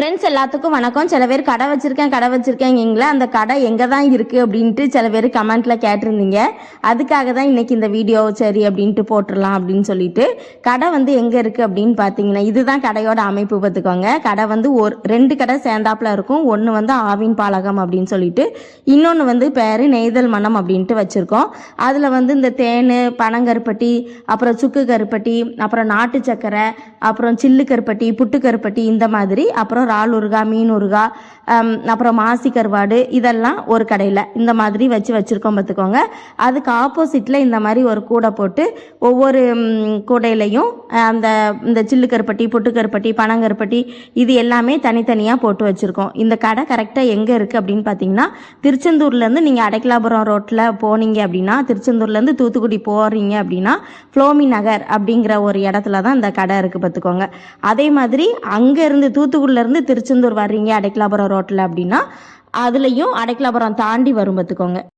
Friends எல்லாத்துக்கும் வணக்கம். சில பேர் கடை வச்சிருக்கேன் கடை வச்சிருக்கேங்கங்களா அந்த கடை எங்கே தான் இருக்குது அப்படின்ட்டு சில பேர் கமெண்ட்டில் கேட்டிருந்தீங்க. அதுக்காக தான் இன்றைக்கி இந்த வீடியோ சரி அப்படின்ட்டு போட்டுடலாம் அப்படின்னு சொல்லிட்டு. கடை வந்து எங்கே இருக்குது அப்படின்னு பார்த்தீங்கன்னா இதுதான் கடையோட அமைப்பு பார்த்துக்கோங்க. கடை வந்து ஒரு ரெண்டு கடை சேர்ந்தாப்புல இருக்கும். ஒன்று வந்து ஆவின் பாலகம் அப்படின்னு சொல்லிட்டு இன்னொன்று வந்து பேர் நெய்தல் மனம் அப்படின்ட்டு வச்சுருக்கோம். அதில் வந்து இந்த தேன் பனங்கருப்பட்டி அப்புறம் சுக்கு கருப்பட்டி அப்புறம் நாட்டு சக்கரை அப்புறம் சில்லு கருப்பட்டி புட்டு கருப்பட்டி இந்த மாதிரி அப்புறம் இறால் ஊறுகாய் மீன் ஊறுகாய் அப்புறம் மாசி கருவாடு இதெல்லாம் ஒரு கடையில் இந்த மாதிரி வச்சு வச்சுருக்கோம் பார்த்துக்கோங்க. அதுக்கு ஆப்போசிட்டில் இந்த மாதிரி ஒரு கூடை போட்டு ஒவ்வொரு கூடையிலையும் அந்த இந்த சில்லு கருப்பட்டி புட்டு கருப்பட்டி பனங்கருப்பட்டி இது எல்லாமே தனித்தனியாக போட்டு வச்சுருக்கோம். இந்த கடை கரெக்டாக எங்கே இருக்குது அப்படின்னு பார்த்தீங்கன்னா திருச்செந்தூர்லேருந்து நீங்கள் அடைக்கலாபுரம் ரோட்டில் போனீங்க அப்படின்னா திருச்செந்தூர்லேருந்து தூத்துக்குடி போகிறீங்க அப்படின்னா ஃப்ளோமி நகர் அப்படிங்கிற ஒரு இடத்துல தான் இந்த கடை இருக்குது பார்த்துக்கோங்க. அதே மாதிரி அங்கேருந்து தூத்துக்குடியிலேருந்து திருச்செந்தூர் வர்றீங்க அடைக்கலாபுரம் ரோட்டில் அப்படின்னா அதுலேயும் அடைக்கலாபுரம் தாண்டி வரும் பார்த்துக்கோங்க